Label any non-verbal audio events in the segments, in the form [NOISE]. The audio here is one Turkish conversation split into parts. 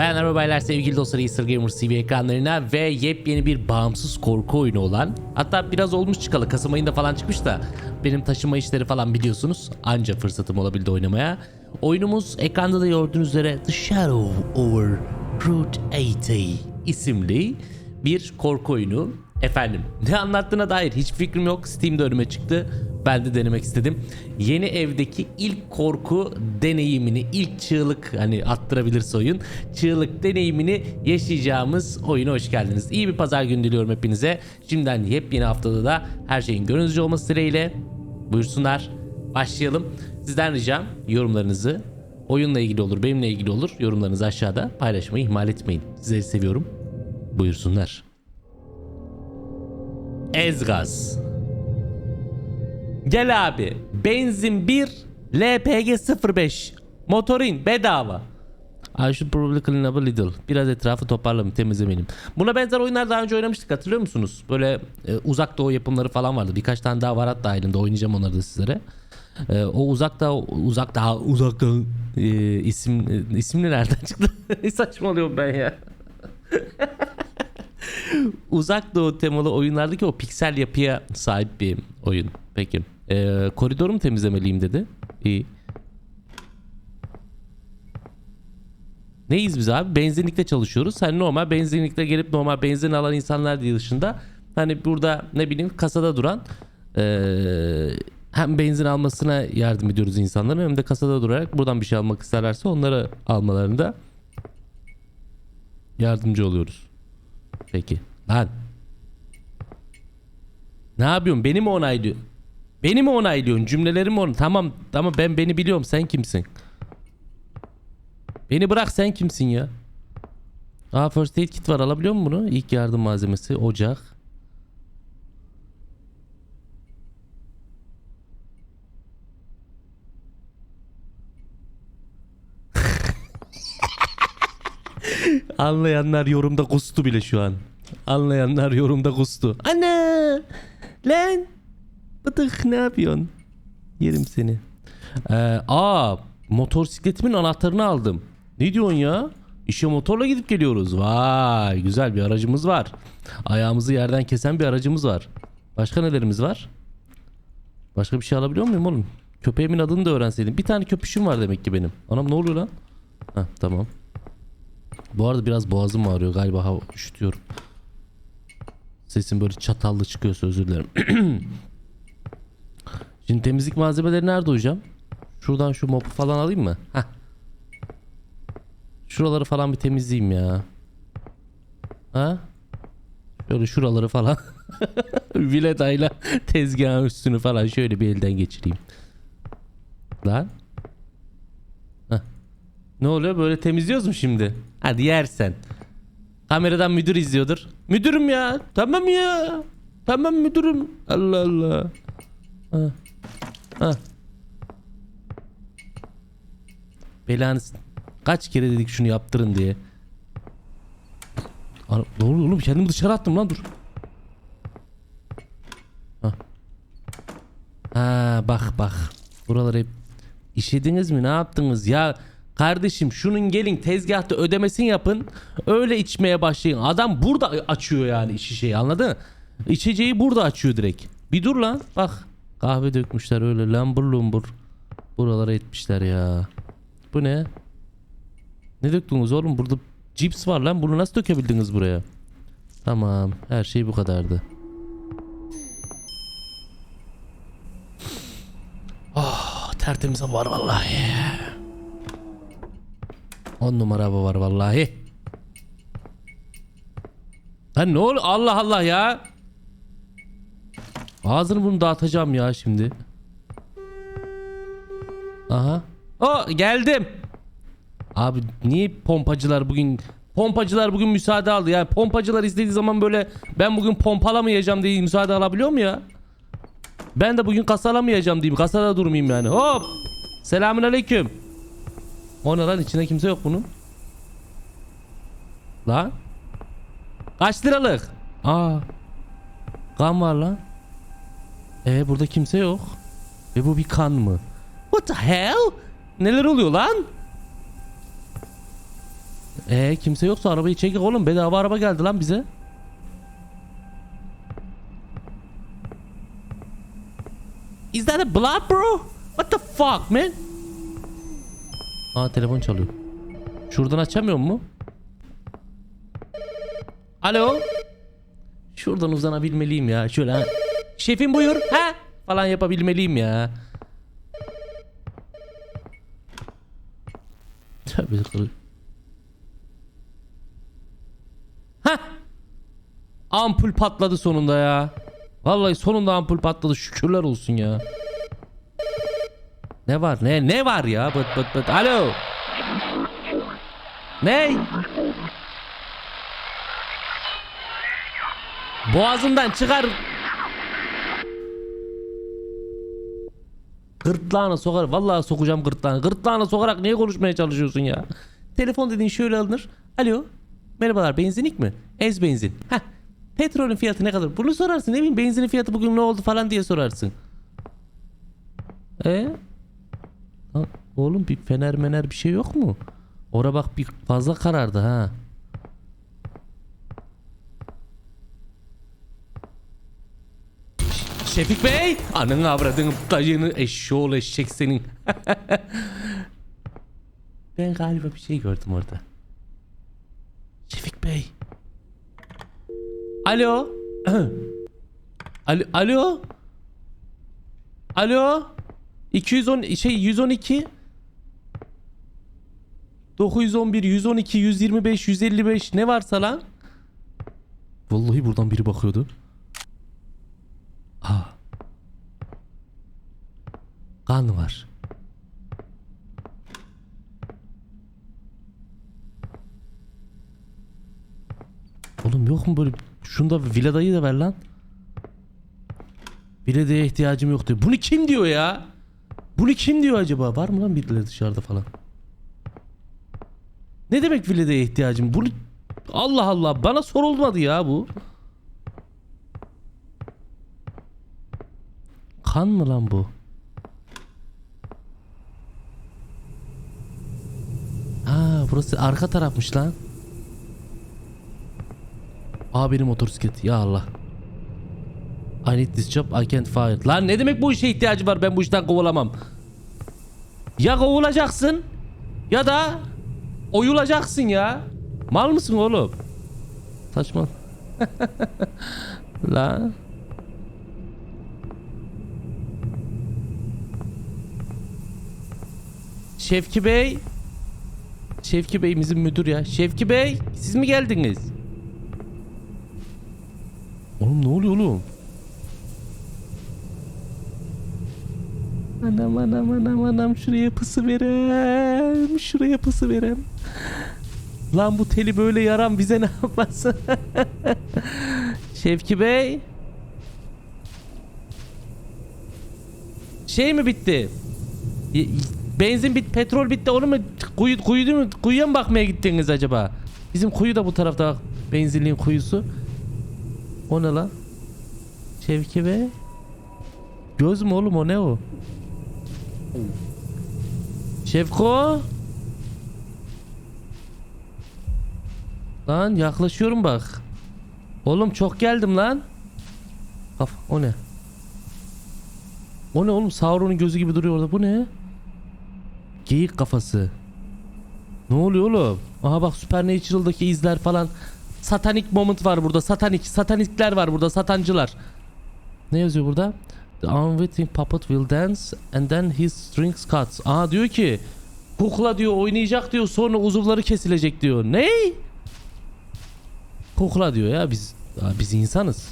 Bayanlar ve baylar sevgili dostlar Easter Gamer TV ekranlarına ve yepyeni bir bağımsız korku oyunu olan hatta biraz olmuş çıkalı Kasım ayında falan çıkmış da benim taşıma işleri falan biliyorsunuz anca fırsatım olabildi oynamaya. Oyunumuz ekranda da gördüğünüz üzere The Shadow Over Route 80 isimli bir korku oyunu. Efendim ne anlattığına dair hiç fikrim yok. Steam'de önüme çıktı. Ben de denemek istedim. Yeni evdeki ilk korku deneyimini, ilk çığlık hani attırabilirse oyun, çığlık deneyimini yaşayacağımız oyuna hoş geldiniz. İyi bir pazar günü diliyorum hepinize. Şimdiden yepyeni haftada da her şeyin gönlünüzce olması dileğiyle buyursunlar. Başlayalım. Sizden ricam yorumlarınızı oyunla ilgili olur, benimle ilgili olur. Yorumlarınızı aşağıda paylaşmayı ihmal etmeyin. Sizleri seviyorum. Buyursunlar. Ezgaz. Gel abi. Benzin 1, LPG 05. Motorin bedava. I should probably clean up a little. Biraz etrafı toparlamayayım, temizlemeliyim. Buna benzer oyunlar daha önce oynamıştık hatırlıyor musunuz? Böyle e, uzak doğu yapımları falan vardı. Birkaç tane daha var hatta halinde oynayacağım onları da sizlere. E, o uzak doğu, uzak daha uzak doğu e, isim, e, isimli nereden çıktı? [LAUGHS] Saçmalıyorum ben ya. [LAUGHS] [LAUGHS] uzak doğu temalı oyunlardaki o piksel yapıya sahip bir oyun. Peki. Ee, koridoru mu temizlemeliyim dedi. İyi. Neyiz biz abi? Benzinlikte çalışıyoruz. Hani normal benzinlikte gelip normal benzin alan insanlar diye dışında hani burada ne bileyim kasada duran ee, hem benzin almasına yardım ediyoruz insanların hem de kasada durarak buradan bir şey almak isterlerse onları almalarında yardımcı oluyoruz. Peki. Lan. Ne yapıyorsun? Beni mi onaylıyorsun? Beni mi onaylıyorsun? Cümlelerimi on. Tamam tamam ben beni biliyorum. Sen kimsin? Beni bırak sen kimsin ya? Aa first aid kit var alabiliyor mu bunu? İlk yardım malzemesi, ocak. Anlayanlar yorumda kustu bile şu an. Anlayanlar yorumda kustu. Ana! Lan! Bıdık ne yapıyorsun? Yerim seni. Ee, aa motosikletimin anahtarını aldım. Ne diyorsun ya? İşe motorla gidip geliyoruz. Vay güzel bir aracımız var. Ayağımızı yerden kesen bir aracımız var. Başka nelerimiz var? Başka bir şey alabiliyor muyum oğlum? Köpeğimin adını da öğrenseydim. Bir tane köpüşüm var demek ki benim. Anam ne oluyor lan? Heh, tamam. Bu arada biraz boğazım ağrıyor galiba hava üşütüyorum. Sesim böyle çatallı çıkıyorsa özür dilerim. [CLEARS THROAT] Şimdi temizlik malzemeleri nerede hocam? Şuradan şu mopu falan alayım mı? Heh. Şuraları falan bir temizleyeyim ya. Ha? Şöyle şuraları falan. [LAUGHS] Viledayla tezgahın üstünü falan şöyle bir elden geçireyim. Lan. Ne oluyor böyle temizliyoruz mu şimdi? Hadi yersen. Kameradan müdür izliyordur. Müdürüm ya. Tamam ya. Tamam müdürüm. Allah Allah. Ha. Ha. Belanı s- kaç kere dedik şunu yaptırın diye. Ana, oluyor oğlum kendimi dışarı attım lan dur. Ha. Ha bak bak. Buraları hep işediniz mi ne yaptınız ya? Kardeşim şunun gelin tezgahta ödemesini yapın. Öyle içmeye başlayın. Adam burada açıyor yani şişeyi anladın mı? İçeceği burada açıyor direkt. Bir dur lan bak. Kahve dökmüşler öyle lambur lumbur. Buralara etmişler ya. Bu ne? Ne döktünüz oğlum? Burada cips var lan. Bunu nasıl dökebildiniz buraya? Tamam. Her şey bu kadardı. Oh, tertemiz var vallahi. On numara hava var vallahi. Lan ne oluyor? Allah Allah ya. Ağzını bunu dağıtacağım ya şimdi. Aha. O geldim. Abi niye pompacılar bugün pompacılar bugün müsaade aldı ya. Pompacılar istediği zaman böyle ben bugün pompalamayacağım diye müsaade alabiliyor mu ya? Ben de bugün kasalamayacağım diyeyim. Kasada durmayayım yani. Hop. Selamün aleyküm. O ne lan içinde kimse yok bunun. Lan. Kaç liralık? Aa. Kan var lan. E burada kimse yok. Ve bu bir kan mı? What the hell? Neler oluyor lan? Ee kimse yoksa arabayı çekik oğlum. Bedava araba geldi lan bize. Is that a blood bro? What the fuck man? Aa telefon çalıyor. Şuradan açamıyor mu? Alo? Şuradan uzanabilmeliyim ya. Şöyle. Şefim buyur. Ha? Falan yapabilmeliyim ya. Tabii kır. Ha? Ampul patladı sonunda ya. Vallahi sonunda ampul patladı. Şükürler olsun ya. Ne var? Ne ne var ya? Bıt bıt bıt. Alo. Ne? Boğazından çıkar. Gırtlağına sokar. Vallahi sokacağım gırtlağına. Gırtlağına sokarak niye konuşmaya çalışıyorsun ya? Telefon dediğin şöyle alınır. Alo. Merhabalar benzinlik mi? Ez benzin. Heh. Petrolün fiyatı ne kadar? Bunu sorarsın ne bileyim benzinin fiyatı bugün ne oldu falan diye sorarsın. E? Ha, oğlum bir fener mener bir şey yok mu? Ora bak bir fazla karardı ha. Şefik Bey! Anın avradını dayını eşşoğlu eşek senin. [LAUGHS] ben galiba bir şey gördüm orada. Şefik Bey. Alo. [CLEARS THROAT] Alo. Alo. Alo. 210 şey 112 911 112 125 155 ne varsa lan. Vallahi buradan biri bakıyordu. Aa. Kan var. Oğlum yok mu böyle şunda villadayı da ver lan. Villadaya ihtiyacım yok diyor. Bunu kim diyor ya? Bunu kim diyor acaba? Var mı lan birileri dışarıda falan? Ne demek villadaya ihtiyacım? Bunu Allah Allah bana sorulmadı ya bu. Kan mı lan bu? Aa burası arka tarafmış lan. Aa benim motosiklet ya Allah. I need this job I can't fire. Lan ne demek bu işe ihtiyacı var ben bu işten kovulamam. Ya kovulacaksın ya da oyulacaksın ya. Mal mısın oğlum? Saçma. La. [LAUGHS] Şevki Bey. Şevki Bey bizim müdür ya. Şevki Bey siz mi geldiniz? Oğlum ne oluyor oğlum? Anam anam anam anam şuraya pısı verem. Şuraya pısı verem. Lan bu teli böyle yaran bize ne yapmasın? [LAUGHS] Şevki Bey. Şey mi bitti? Benzin bit, petrol bitti onu mu kuyu, kuyu mu kuyuya mı bakmaya gittiniz acaba? Bizim kuyu da bu tarafta bak. Benzinliğin kuyusu. O ne lan? Şevki Bey. Göz mü oğlum o ne o? Şevko. Lan yaklaşıyorum bak. Oğlum çok geldim lan. Kaf o ne? O ne oğlum Sauron'un gözü gibi duruyor orada. Bu ne? Geyik kafası. Ne oluyor oğlum? Aha bak Supernatural'daki izler falan. Satanik moment var burada. Satanik. Satanikler var burada. Satancılar. Ne yazıyor burada? The unwitting puppet will dance and then his strings cuts. Aha diyor ki kukla diyor oynayacak diyor sonra uzuvları kesilecek diyor. Ne? Kukla diyor ya biz biz insanız.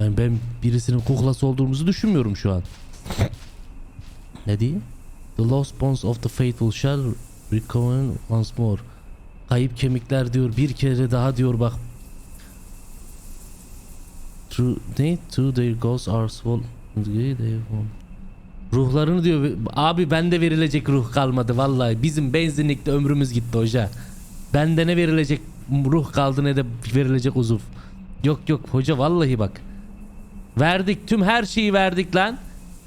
Ben ben birisinin kuklası olduğumuzu düşünmüyorum şu an. ne diyeyim? The lost bones of the faithful shall recover once more. Kayıp kemikler diyor bir kere daha diyor bak. True, ne? To their ghosts are won't- Ruhlarını diyor abi bende verilecek ruh kalmadı vallahi bizim benzinlikte ömrümüz gitti hoca. Bende ne verilecek ruh kaldı ne de verilecek uzuv. Yok yok hoca vallahi bak. Verdik tüm her şeyi verdik lan.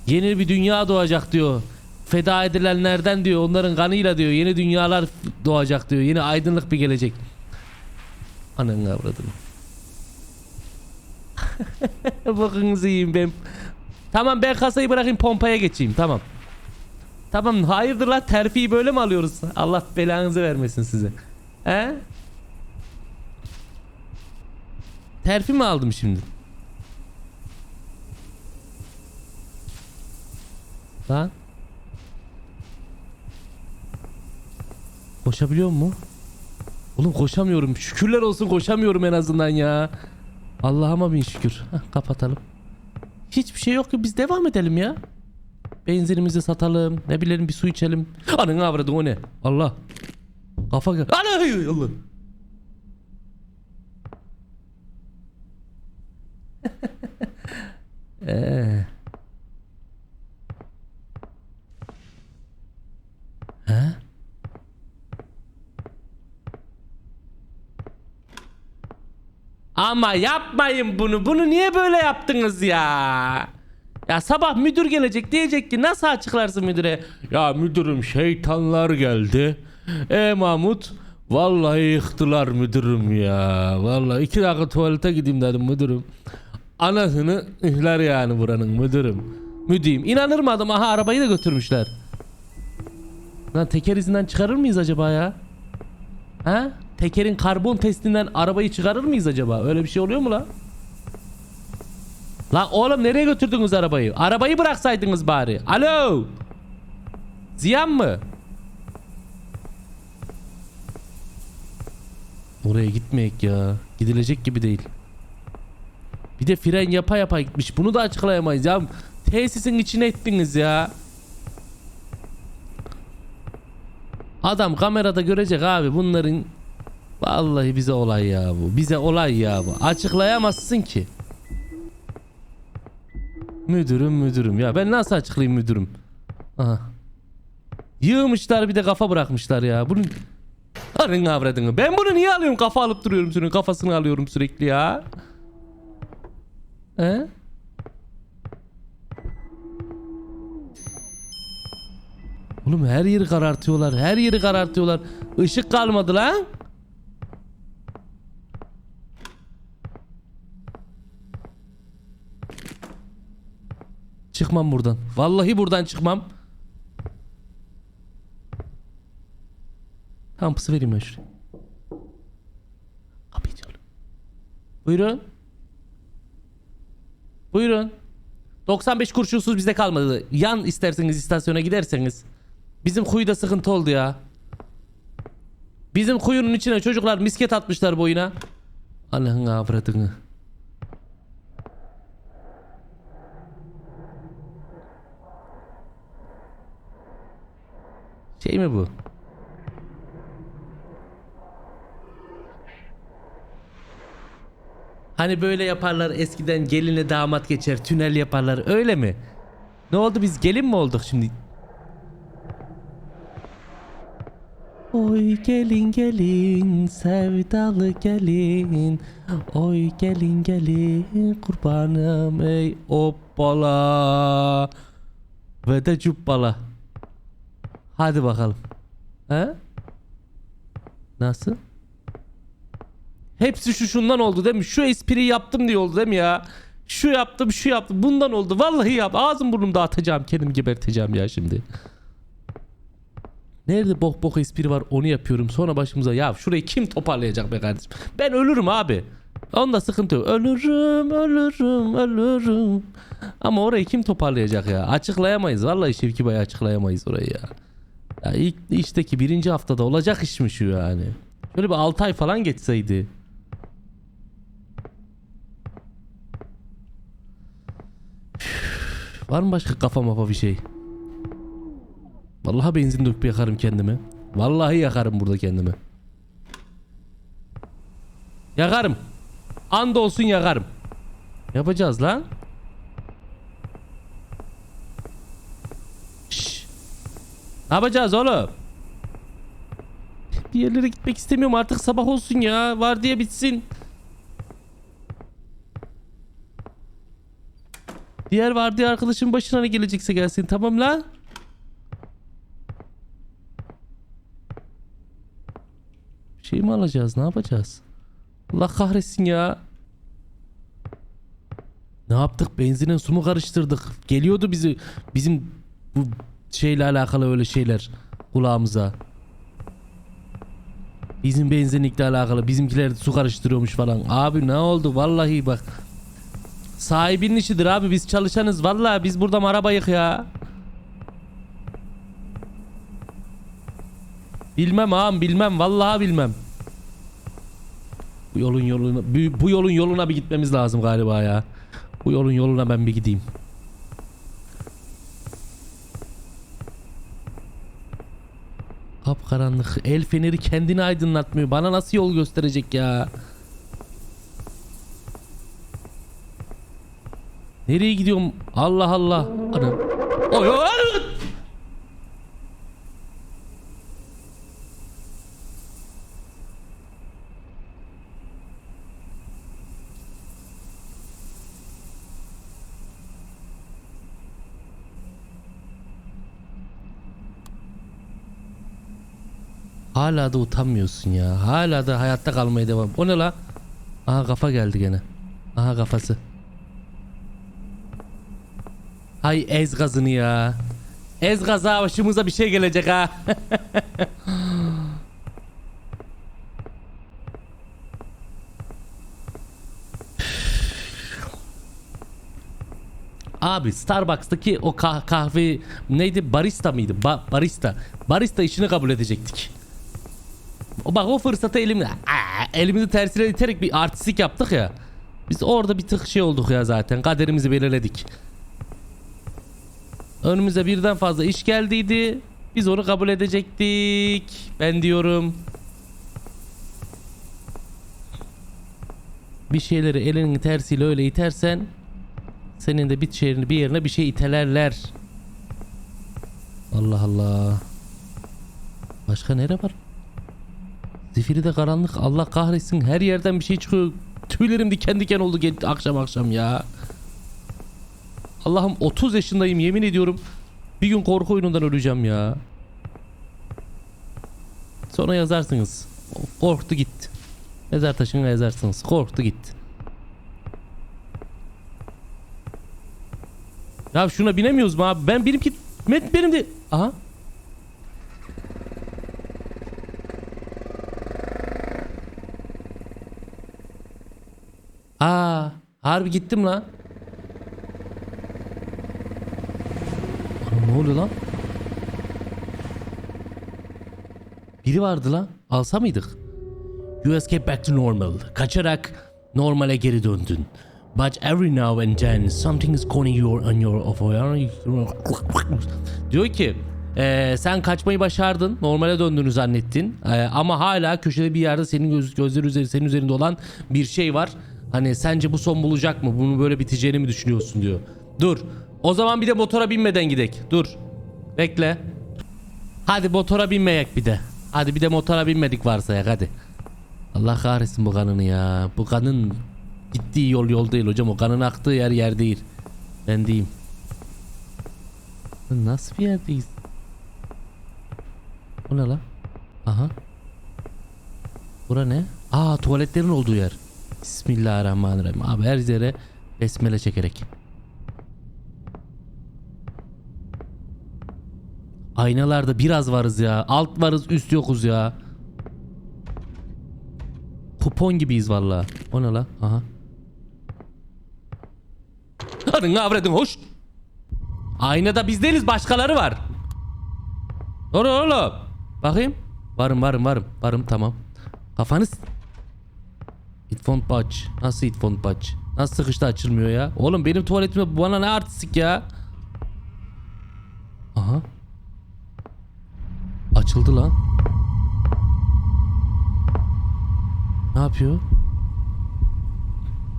Yeni bir dünya doğacak diyor. feda edilenlerden diyor onların kanıyla diyor yeni dünyalar doğacak diyor. Yeni aydınlık bir gelecek. Ananı avradını. Bakınızı yiyeyim ben. Tamam ben kasayı bırakayım pompaya geçeyim tamam. Tamam hayırdır lan terfiyi böyle mi alıyoruz? Allah belanızı vermesin size. He? Terfi mi aldım şimdi? Lan. Koşabiliyor mu? Oğlum koşamıyorum. Şükürler olsun koşamıyorum en azından ya. Allah'ıma bin şükür. Hah, kapatalım. Hiçbir şey yok ki biz devam edelim ya. Benzinimizi satalım. Ne bilelim bir su içelim. Ananı avradın o ne? Allah. Kafa gel. Allah. Eee. [LAUGHS] He? Ama yapmayın bunu. Bunu niye böyle yaptınız ya? Ya sabah müdür gelecek diyecek ki nasıl açıklarsın müdüre? Ya müdürüm şeytanlar geldi. E Mahmut vallahi yıktılar müdürüm ya. Vallahi iki dakika tuvalete gideyim dedim müdürüm. Anasını ihler yani buranın müdürüm. Müdeyim. İnanır mı adam? Aha arabayı da götürmüşler. Lan teker izinden çıkarır mıyız acaba ya? Ha? Tekerin karbon testinden arabayı çıkarır mıyız acaba? Öyle bir şey oluyor mu la? Lan oğlum nereye götürdünüz arabayı? Arabayı bıraksaydınız bari. Alo. Ziyan mı? Oraya gitmeyek ya. Gidilecek gibi değil. Bir de fren yapa yapa gitmiş. Bunu da açıklayamayız ya. Tesisin içine ettiniz ya. Adam kamerada görecek abi bunların Vallahi bize olay ya bu. Bize olay ya bu. Açıklayamazsın ki. Müdürüm müdürüm. Ya ben nasıl açıklayayım müdürüm? Aha. Yığmışlar bir de kafa bırakmışlar ya. Bunun Arın avradını. Ben bunu niye alıyorum? Kafa alıp duruyorum senin kafasını alıyorum sürekli ya. He? Oğlum her yeri karartıyorlar. Her yeri karartıyorlar. Işık kalmadı lan. Çıkmam buradan. Vallahi buradan çıkmam. Tamam pısı vereyim ben şuraya. Kapıyı. Buyurun. Buyurun. 95 kurşunsuz bizde kalmadı. Yan isterseniz istasyona giderseniz. Bizim kuyuda sıkıntı oldu ya. Bizim kuyunun içine çocuklar misket atmışlar boyuna. Allah'ın avradını. Şey mi bu? Hani böyle yaparlar eskiden gelinle damat geçer tünel yaparlar öyle mi? Ne oldu biz gelin mi olduk şimdi? Oy gelin gelin sevdalı gelin Oy gelin gelin kurbanım ey hoppala Ve de cubbala Hadi bakalım He? Nasıl? Hepsi şu şundan oldu değil mi? Şu espriyi yaptım diye oldu değil mi ya? Şu yaptım şu yaptım bundan oldu. Vallahi yap. Ağzım burnumda atacağım. Kendim geberteceğim ya şimdi. Nerede bok bok espri var onu yapıyorum. Sonra başımıza ya şurayı kim toparlayacak be kardeşim? Ben ölürüm abi. Onda sıkıntı yok. Ölürüm, ölürüm, ölürüm. Ama orayı kim toparlayacak ya? Açıklayamayız. Vallahi Şevki Bey açıklayamayız orayı ya. Ya ilk işteki birinci haftada olacak iş mi şu yani? Şöyle bir 6 ay falan geçseydi. Var mı başka kafa mafa bir şey? Vallahi benzin döküp yakarım kendimi. Vallahi yakarım burada kendimi. Yakarım. And olsun yakarım. Yapacağız lan. Ne yapacağız oğlum? Bir yerlere gitmek istemiyorum artık sabah olsun ya. Var diye bitsin. Diğer var diye arkadaşın başına ne gelecekse gelsin. Tamam la. Bir şey mi alacağız? Ne yapacağız? Allah kahretsin ya. Ne yaptık? Benzine su mu karıştırdık? Geliyordu bizi. Bizim bu şeyle alakalı öyle şeyler kulağımıza. Bizim benzinlikle alakalı bizimkiler su karıştırıyormuş falan. Abi ne oldu? Vallahi bak. Sahibinin işidir abi biz çalışanız. Vallahi biz burada arabayık ya. Bilmem ağam bilmem vallahi bilmem. Bu yolun yoluna bu, yolun yoluna bir gitmemiz lazım galiba ya. Bu yolun yoluna ben bir gideyim. Kapkaranlık. El feneri kendini aydınlatmıyor. Bana nasıl yol gösterecek ya? Nereye gidiyorum? Allah Allah. Anam. Oy oy. Hala da utanmıyorsun ya. Hala da hayatta kalmaya devam. O ne la? Aha kafa geldi gene. Aha kafası. Hay ez gazını ya. Ez gaza başımıza bir şey gelecek ha. [LAUGHS] Abi Starbucks'taki o kah- kahve neydi barista mıydı? Ba- barista. Barista işini kabul edecektik. Bak o fırsatı elimle Aa, elimizi tersine iterek bir artistik yaptık ya. Biz orada bir tık şey olduk ya zaten. Kaderimizi belirledik. Önümüze birden fazla iş geldiydi. Biz onu kabul edecektik. Ben diyorum. Bir şeyleri elinin tersiyle öyle itersen senin de bir şeyini bir yerine bir şey itelerler. Allah Allah. Başka nere var? Zifiri de karanlık. Allah kahretsin. Her yerden bir şey çıkıyor. Tüylerim diken diken oldu akşam akşam ya. Allah'ım 30 yaşındayım yemin ediyorum. Bir gün korku oyunundan öleceğim ya. Sonra yazarsınız. Korktu gitti. Mezar taşına yazarsınız. Korktu gitti. Ya şuna binemiyoruz mu abi? Ben benimki Met benim de. Aha. Aa, harbi gittim lan. Ne oluyor lan? Biri vardı lan. Alsa mıydık? You escape back to normal. Kaçarak normale geri döndün. But every now and then something is calling you on your of [LAUGHS] Diyor ki eee, sen kaçmayı başardın. Normale döndüğünü zannettin. Eee, ama hala köşede bir yerde senin göz, gözleri üzeri, senin üzerinde olan bir şey var. Hani sence bu son bulacak mı? Bunu böyle biteceğini mi düşünüyorsun diyor. Dur. O zaman bir de motora binmeden gidek. Dur. Bekle. Hadi motora binmeyek bir de. Hadi bir de motora binmedik varsayak hadi. Allah kahretsin bu kanını ya. Bu kanın gittiği yol yol değil hocam. O kanın aktığı yer yer değil. Ben diyeyim. Nasıl bir yerdeyiz? O ne lan? Aha. Bura ne? Aa tuvaletlerin olduğu yer. Bismillahirrahmanirrahim. Abi her yere besmele çekerek. Aynalarda biraz varız ya. Alt varız üst yokuz ya. Kupon gibiyiz valla. O ne la? Aha. Ne avradın hoş. Aynada biz değiliz başkaları var. Doğru oğlum. Bakayım. Varım varım varım. Varım tamam. Kafanız. It won't. Nasıl it won't? Nasıl sıkışta açılmıyor ya? Oğlum benim tuvaletimde bana ne artistik ya? Aha. Açıldı lan. Ne yapıyor?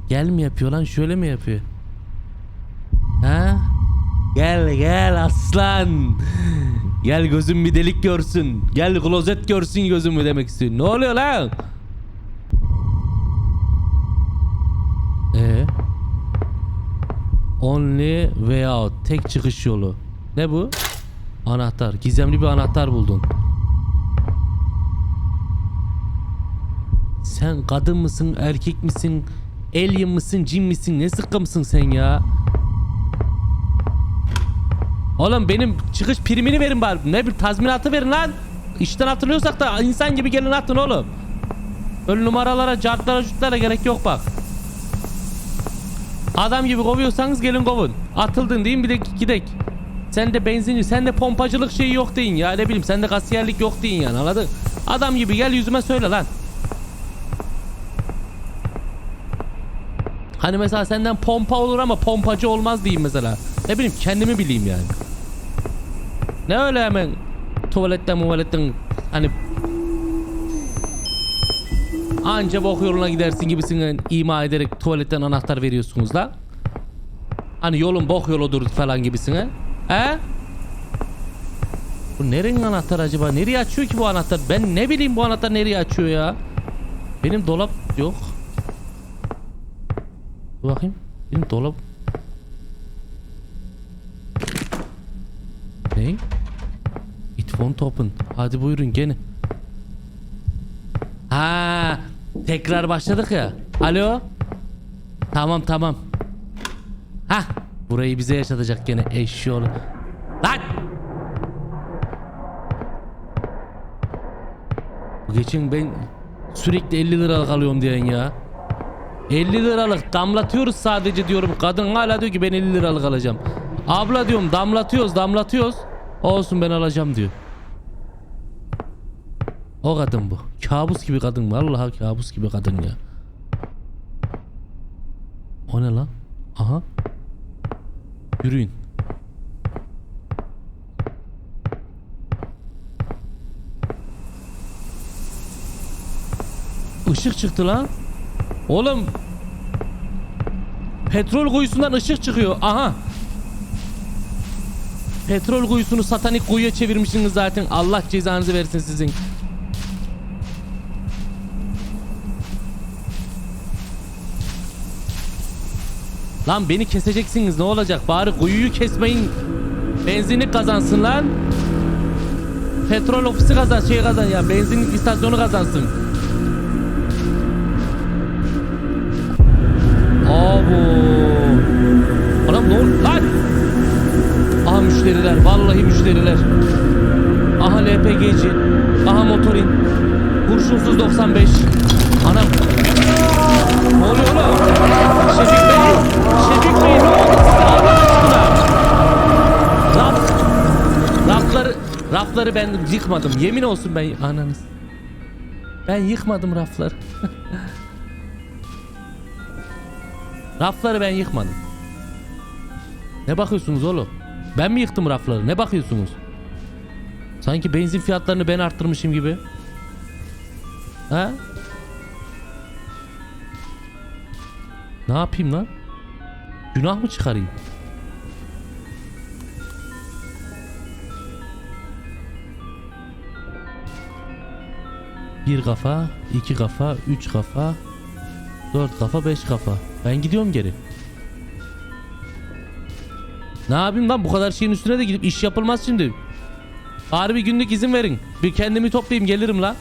Gel mi yapıyor lan? Şöyle mi yapıyor? Ha? Gel gel aslan. Gel gözüm bir delik görsün. Gel klozet görsün gözümü demek istiyor. Ne oluyor lan? Only way out. Tek çıkış yolu. Ne bu? Anahtar. Gizemli bir anahtar buldun. Sen kadın mısın, erkek misin, alien mısın, cin misin, ne sıkkı mısın sen ya? Oğlum benim çıkış primini verin bari. Ne bir tazminatı verin lan. İşten hatırlıyorsak da insan gibi gelin atın oğlum. Öyle numaralara, cartlara, cutlara gerek yok bak. Adam gibi kovuyorsanız gelin kovun. Atıldın deyin bir de gidek. Sen de benzinci, sen de pompacılık şeyi yok deyin ya. Ne bileyim sen de kasiyerlik yok deyin yani anladın? Adam gibi gel yüzüme söyle lan. Hani mesela senden pompa olur ama pompacı olmaz diyeyim mesela. Ne bileyim kendimi bileyim yani. Ne öyle hemen tuvaletten muvaletten hani anca bok yoluna gidersin gibisinden ima ederek tuvaletten anahtar veriyorsunuz la. Hani yolun bok yoludur falan gibisine. He? Bu nerenin anahtarı acaba? Nereye açıyor ki bu anahtar? Ben ne bileyim bu anahtar nereye açıyor ya? Benim dolap yok. Dur bakayım. Benim dolap... Ne? It won't open. Hadi buyurun gene. Ha, tekrar başladık ya. Alo. Tamam tamam. Ha, burayı bize yaşatacak gene eşşoğlu. Lan! Bu geçen ben sürekli 50 liralık alıyorum diyen ya. 50 liralık damlatıyoruz sadece diyorum. Kadın hala diyor ki ben 50 liralık alacağım. Abla diyorum damlatıyoruz damlatıyoruz. Olsun ben alacağım diyor. O kadın bu. Kabus gibi kadın. Vallahi kabus gibi kadın ya. O ne lan? Aha. Yürüyün. Işık çıktı lan. Oğlum. Petrol kuyusundan ışık çıkıyor. Aha. Petrol kuyusunu satanik kuyuya çevirmişsiniz zaten. Allah cezanızı versin sizin. Lan beni keseceksiniz ne olacak? Bari kuyuyu kesmeyin. Benzinlik kazansın lan. Petrol ofisi kazan, şey kazan ya. Benzinlik istasyonu kazansın. Abo. Anam ne oldu lan? Aha müşteriler. Vallahi müşteriler. Aha LPG'ci. Aha motorin. Kurşunsuz 95. rafları ben yıkmadım. Yemin olsun ben ananız. Ben yıkmadım rafları. [LAUGHS] Rafları ben yıkmadım. Ne bakıyorsunuz oğlum? Ben mi yıktım rafları? Ne bakıyorsunuz? Sanki benzin fiyatlarını ben arttırmışım gibi. Ha? Ne yapayım lan? Günah mı çıkarayım? Bir kafa, iki kafa, üç kafa, dört kafa, beş kafa. Ben gidiyorum geri. Ne yapayım lan bu kadar şeyin üstüne de gidip iş yapılmaz şimdi. Bari bir günlük izin verin. Bir kendimi toplayayım gelirim la.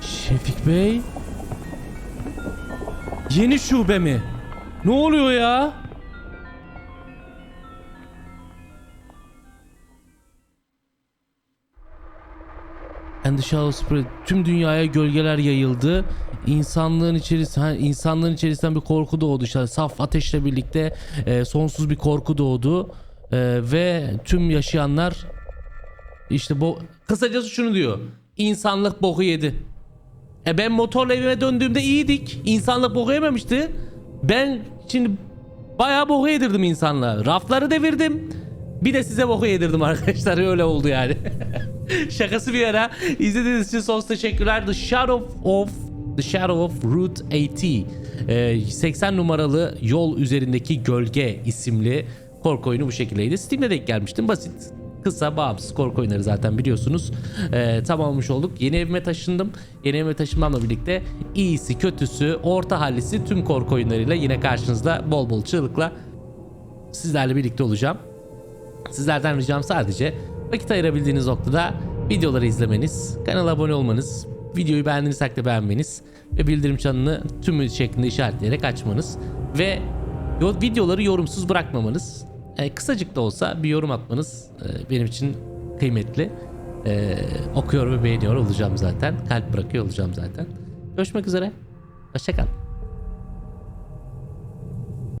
Şefik Bey? Yeni şube mi? Ne oluyor ya? And spread. Tüm dünyaya gölgeler yayıldı. İnsanlığın içerisi, insanlığın içerisinden bir korku doğdu. İşte saf ateşle birlikte e, sonsuz bir korku doğdu. E, ve tüm yaşayanlar işte bu kısacası şunu diyor. İnsanlık boku yedi. E ben motorla evime döndüğümde iyiydik. İnsanlık boku yememişti. Ben şimdi bayağı boku yedirdim insanlığa. Rafları devirdim. Bir de size boku yedirdim [LAUGHS] arkadaşlar. Öyle oldu yani. [LAUGHS] Şakası bir yana. İzlediğiniz için sonsuz teşekkürler. The Shadow of The Shadow of Route 80. Ee, 80 numaralı Yol Üzerindeki Gölge isimli korku oyunu bu şekildeydi. Steam'de denk gelmiştim. Basit, kısa, bağımsız korku oyunları zaten biliyorsunuz. Ee, tamamlamış olduk. Yeni evime taşındım. Yeni evime taşınmamla birlikte iyisi, kötüsü, orta hallisi tüm korku oyunlarıyla yine karşınızda bol bol çığlıkla sizlerle birlikte olacağım. Sizlerden ricam sadece vakit ayırabildiğiniz noktada videoları izlemeniz, kanala abone olmanız, videoyu beğendiğiniz takdirde beğenmeniz ve bildirim çanını tümü şeklinde işaretleyerek açmanız ve videoları yorumsuz bırakmamanız. E, kısacık da olsa bir yorum atmanız e, benim için kıymetli. E, okuyor ve beğeniyor olacağım zaten. Kalp bırakıyor olacağım zaten. Görüşmek üzere. Hoşçakalın.